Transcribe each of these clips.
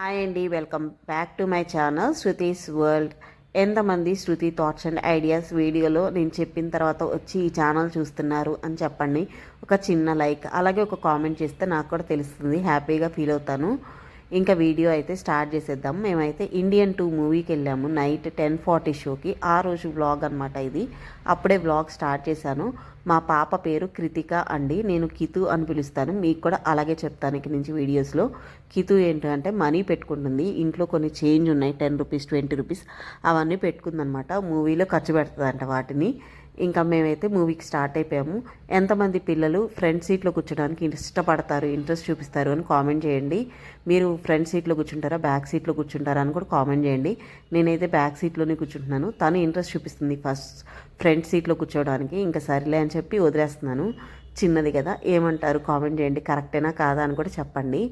Hi అండి welcome back to my channel Shruti's world. ఎంతమంది Shruti thoughts and ideas వీడియోలో నేను చెప్పిన తర్వాత వచ్చి ఈ ఛానల్ చూస్తున్నారు అని చెప్పండి. ఒక చిన్న లైక్ అలాగే ఒక కామెంట్ చేస్తే నాకు కూడా తెలుస్తుంది. హ్యాపీగా ఫీల్ అవుతాను. ఇంకా వీడియో అయితే స్టార్ట్ చేసేద్దాం. మేమైతే ఇండియన్ టూ మూవీకి వెళ్ళాము. నైట్ టెన్ ఫార్టీ షోకి. ఆ రోజు వ్లాగ్ అనమాట ఇది. అప్పుడే వ్లాగ్ స్టార్ట్ చేశాను. మా పాప పేరు కృతిక అండి. నేను కితు అని పిలుస్తాను. మీకు కూడా అలాగే చెప్తాను ఇక నుంచి వీడియోస్లో. కితు ఏంటంటే మనీ పెట్టుకుంటుంది. ఇంట్లో కొన్ని చేంజ్ ఉన్నాయి. టెన్ రూపీస్ ట్వంటీ రూపీస్ అవన్నీ పెట్టుకుందనమాట మూవీలో ఖర్చు పెడుతుందంట వాటిని. ఇంకా మేమైతే మూవీకి స్టార్ట్ అయిపోయాము. ఎంతమంది పిల్లలు ఫ్రంట్ సీట్లో కూర్చోడానికి ఇష్టపడతారు ఇంట్రెస్ట్ చూపిస్తారు అని కామెంట్ చేయండి. మీరు ఫ్రంట్ సీట్లో కూర్చుంటారా బ్యాక్ సీట్లో కూర్చుంటారా అని కూడా కామెంట్ చేయండి. నేనైతే బ్యాక్ సీట్లోనే కూర్చుంటున్నాను. తను ఇంట్రెస్ట్ చూపిస్తుంది ఫస్ట్ ఫ్రంట్ సీట్లో కూర్చోవడానికి. ఇంకా సరేలే అని చెప్పి వదిలేస్తున్నాను. చిన్నది కదా ఏమంటారు? కామెంట్ చేయండి. కరెక్టేనా కాదా అని కూడా చెప్పండి.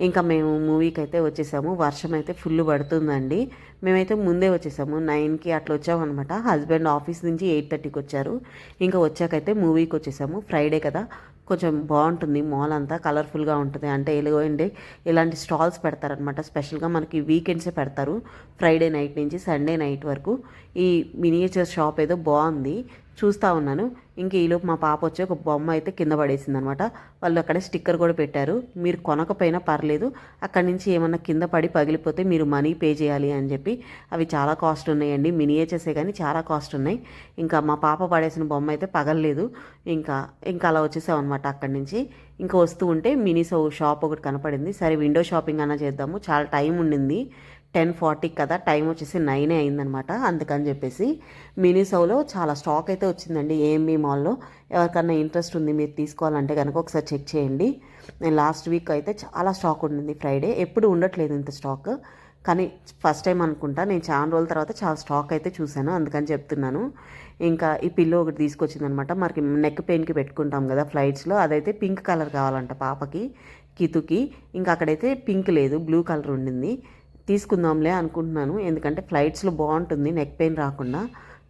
ఇంకా మేము మూవీకి అయితే వచ్చేసాము. వర్షం అయితే ఫుల్ పడుతుందండి. మేమైతే ముందే వచ్చేసాము. నైన్కి అట్లా వచ్చామన్నమాట. హస్బెండ్ ఆఫీస్ నుంచి ఎయిట్ థర్టీకి వచ్చారు. ఇంకా వచ్చాకైతే మూవీకి వచ్చేసాము. ఫ్రైడే కదా. కొంచెం బాగుంటుంది. మాల్ అంతా కలర్ఫుల్గా ఉంటుంది. అంటే ఎలాగోండి ఇలాంటి స్టాల్స్ పెడతారనమాట స్పెషల్గా మనకి వీకెండ్సే పెడతారు. ఫ్రైడే నైట్ నుంచి సండే నైట్ వరకు. ఈ మినియేచర్ షాప్ ఏదో బాగుంది. చూస్తూ ఉన్నాను. ఇంక ఈలోపు మా పాప వచ్చి ఒక బొమ్మ అయితే కింద పడేసింది అనమాట వాళ్ళు అక్కడ స్టిక్కర్ కూడా పెట్టారు. మీరు కొనకపోయినా పర్లేదు. అక్కడి నుంచి ఏమన్నా కింద పడి పగిలిపోతే మీరు మనీ పే చేయాలి అని చెప్పి. అవి చాలా కాస్ట్ ఉన్నాయండి. మినియేచర్సే కానీ చాలా కాస్ట్ ఉన్నాయి. ఇంకా మా పాప పడేసిన బొమ్మ అయితే పగలలేదు. ఇంకా ఇంకా అలా వచ్చేసాం అనమాట అక్కడి నుంచి. ఇంకా వస్తూ ఉంటే మినీ సో షాప్ ఒకటి కనపడింది. సరే విండో షాపింగ్ అన్నా చేద్దాము. చాలా టైం ఉండింది. టెన్ ఫార్టీకి కదా టైం వచ్చేసి నైనే అయిందనమాట. అందుకని చెప్పేసి మినీసోలో చాలా స్టాక్ అయితే వచ్చిందండి ఏఎంబీ మాల్లో. ఎవరికన్నా ఇంట్రెస్ట్ ఉంది మీరు తీసుకోవాలంటే కనుక ఒకసారి చెక్ చేయండి. నేను లాస్ట్ వీక్ అయితే చాలా స్టాక్ ఉండింది ఫ్రైడే. ఎప్పుడు ఉండట్లేదు ఇంత స్టాక్. కానీ ఫస్ట్ టైం అనుకుంటా నేను చాలా రోజుల తర్వాత చాలా స్టాక్ అయితే చూశాను అందుకని చెప్తున్నాను. ఇంకా ఈ పిల్లో ఒకటి తీసుకొచ్చింది అనమాట మనకి నెక్ పెయిన్కి పెట్టుకుంటాం కదా ఫ్లైట్స్లో అదైతే పింక్ కలర్ కావాలంట పాపకి కితుకి. ఇంకా అక్కడైతే పింక్ లేదు బ్లూ కలర్ ఉండింది. తీసుకుందాంలే అనుకుంటున్నాను. ఎందుకంటే ఫ్లైట్స్లో బాగుంటుంది నెక్ పెయిన్ రాకుండా.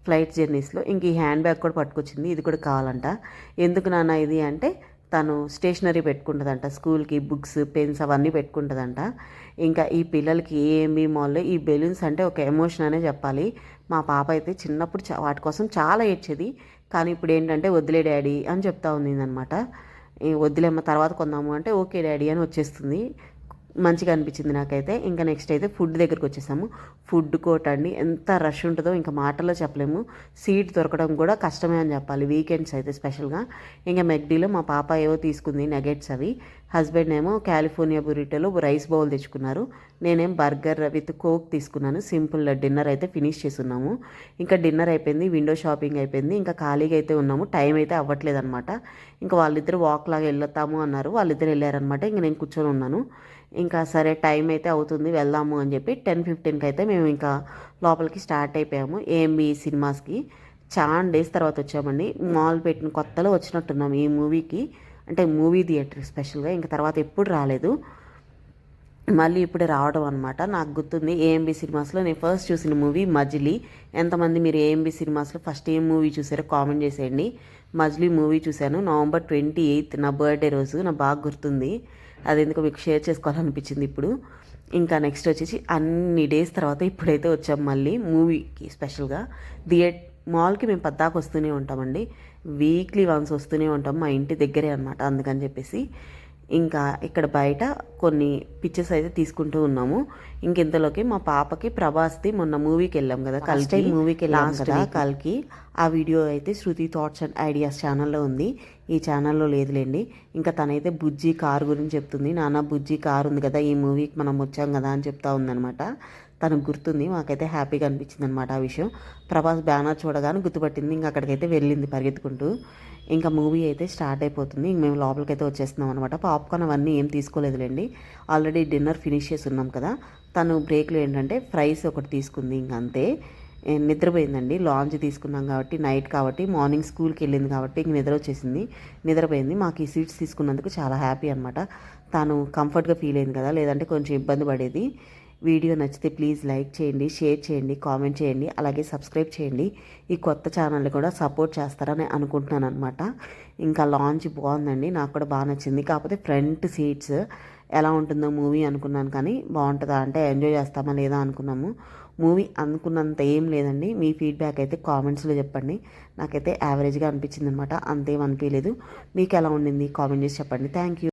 ఫ్లైట్ జర్నీస్లో ఇంక ఈ హ్యాండ్ బ్యాగ్ కూడా పట్టుకొచ్చింది ఇది కూడా కావాలంట. ఎందుకు నాన్న ఇది అంటే తను స్టేషనరీ పెట్టుకుంటుందంట స్కూల్కి బుక్స్ పెన్స్ అవన్నీ పెట్టుకుంటుందంట. ఇంకా ఈ పిల్లలకి ఏఎంబి మాల్లో ఈ బెలూన్స్ అంటే ఒక ఎమోషన్ అనే చెప్పాలి. మా పాప అయితే చిన్నప్పుడు వాటి కోసం చాలా ఏడ్చేది. కానీ ఇప్పుడు ఏంటంటే వదిలే డాడీ అని చెప్తా ఉంది అనమాట వద్దులేమ్మ తర్వాత కొందాము అంటే ఓకే డాడీ అని వచ్చేస్తుంది. మంచిగా అనిపించింది నాకైతే. ఇంకా నెక్స్ట్ అయితే ఫుడ్ దగ్గరికి వచ్చేసాము. ఫుడ్ కోట్ అండి ఎంత రష్ ఉంటుందో ఇంకా మాటల్లో చెప్పలేము. సీట్ దొరకడం కూడా కష్టమే అని చెప్పాలి. వీకెండ్స్ అయితే స్పెషల్గా ఇంకా మెగ్డీలో మా పాప ఏవో తీసుకుంది నగెట్స్ అవి. హస్బెండ్ ఏమో కాలిఫోర్నియా బురిటోలో రైస్ బౌల్ తెచ్చుకున్నారు. నేనేం బర్గర్ విత్ కోక్ తీసుకున్నాను. సింపుల్ డిన్నర్ అయితే ఫినిష్ చేసున్నాము ఇంకా డిన్నర్ అయిపోయింది విండో షాపింగ్ అయిపోయింది. ఇంకా ఖాళీగా అయితే ఉన్నాము. టైం అయితే అవ్వట్లేదు అనమాట ఇంకా వాళ్ళిద్దరు వాక్ లాగా వెళ్తాము అన్నారు. వాళ్ళిద్దరు వెళ్ళారనమాట ఇంకా నేను కూర్చొని ఉన్నాను. ఇంకా సరే టైం అయితే అవుతుంది వెళ్దాము అని చెప్పి టెన్ ఫిఫ్టీన్కి అయితే మేము ఇంకా లోపలికి స్టార్ట్ అయిపోయాము. ఏఎంబి సినిమాస్కి. చాలా డేస్ తర్వాత వచ్చామండి. మాల్ పెట్టిన కొత్తలో వచ్చినట్టున్నాం ఈ మూవీకి. అంటే మూవీ థియేటర్ స్పెషల్గా. ఇంకా తర్వాత ఎప్పుడు రాలేదు. మళ్ళీ ఇప్పుడే రావడం అనమాట నాకు గుర్తుంది ఏఎంబి సినిమాస్లో నేను ఫస్ట్ చూసిన మూవీ మజిలీ. ఎంతమంది మీరు ఏఎంబి సినిమాస్లో ఫస్ట్ ఏం మూవీ చూసారో కామెంట్ చేసేయండి. మజిలీ మూవీ చూశాను. నవంబర్ ట్వంటీ ఎయిత్ నా బర్త్డే రోజు. నాకు బాగా గుర్తుంది. అది ఎందుకు మీకు షేర్ చేసుకోవాలనిపించింది ఇప్పుడు. ఇంకా నెక్స్ట్ వచ్చేసి అన్ని డేస్ తర్వాత ఇప్పుడైతే వచ్చాం మళ్ళీ మూవీకి స్పెషల్గా థియేట్ మాల్కి మేము పద్దాకు వస్తూనే ఉంటామండి. వీక్లీ వన్స్ వస్తూనే ఉంటాం మా ఇంటి దగ్గరే అనమాట అందుకని చెప్పేసి. ఇంకా ఇక్కడ బయట కొన్ని పిక్చర్స్ అయితే తీసుకుంటూ ఉన్నాము. ఇంకెంతలోకి మా పాపకి ప్రభాస్ది మొన్న మూవీకి వెళ్ళాం కదా కల్కి. మూవీకి వెళ్ళాం కదా కల్కి. ఆ వీడియో అయితే శృతి థాట్స్ అండ్ ఐడియాస్ ఛానల్లో ఉంది. ఈ ఛానల్లో లేదులేండి. ఇంకా తనైతే బుజ్జి కార్ గురించి చెప్తుంది. నాన్న బుజ్జి కార్ ఉంది కదా ఈ మూవీకి మనం వచ్చాం కదా అని చెప్తా ఉందనమాట తనకు గుర్తుంది. మాకైతే హ్యాపీగా అనిపించింది అనమాట ఆ విషయం. ప్రభాస్ బ్యానర్ చూడగానే గుర్తుపట్టింది. ఇంకా అక్కడికైతే వెళ్ళింది పరిగెత్తుకుంటూ. ఇంకా మూవీ అయితే స్టార్ట్ అయిపోతుంది. ఇంక మేము లోపలికైతే వచ్చేస్తున్నాం అనమాట పాప్కార్న్ అవన్నీ ఏం తీసుకోలేదులేండి. ఆల్రెడీ డిన్నర్ ఫినిష్ చేసి ఉన్నాం కదా. తను బ్రేక్లో ఏంటంటే ఫ్రైస్ ఒకటి తీసుకుంది ఇంక అంతే. నిద్రపోయిందండి. లాంచ్ తీసుకున్నాం కాబట్టి నైట్ కాబట్టి మార్నింగ్ స్కూల్కి వెళ్ళింది కాబట్టి ఇంక నిద్ర వచ్చేసింది. నిద్రపోయింది. మాకు ఈ సీట్స్ తీసుకున్నందుకు చాలా హ్యాపీ అనమాట తను కంఫర్ట్గా ఫీల్ అయింది కదా. లేదంటే కొంచెం ఇబ్బంది పడేది. వీడియో నచ్చితే ప్లీజ్ లైక్ చేయండి షేర్ చేయండి కామెంట్ చేయండి అలాగే సబ్స్క్రైబ్ చేయండి. ఈ కొత్త ఛానల్ని కూడా సపోర్ట్ చేస్తారని అనుకుంటున్నాను అనమాట ఇంకా లాంచ్ బాగుందండి నాకు కూడా బాగా నచ్చింది. కాకపోతే ఫ్రంట్ సీట్స్ ఎలా ఉంటుందో మూవీ అనుకున్నాను కానీ బాగుంటుందా అంటే ఎంజాయ్ చేస్తామా లేదా అనుకున్నాము. మూవీ అనుకున్నంత ఏం లేదండి. మీ ఫీడ్బ్యాక్ అయితే కామెంట్స్లో చెప్పండి. నాకైతే యావరేజ్గా అనిపించింది అనమాట అంతేం అనిపించలేదు. మీకు ఎలా ఉండింది? కామెంట్ చేసి చెప్పండి. Thank you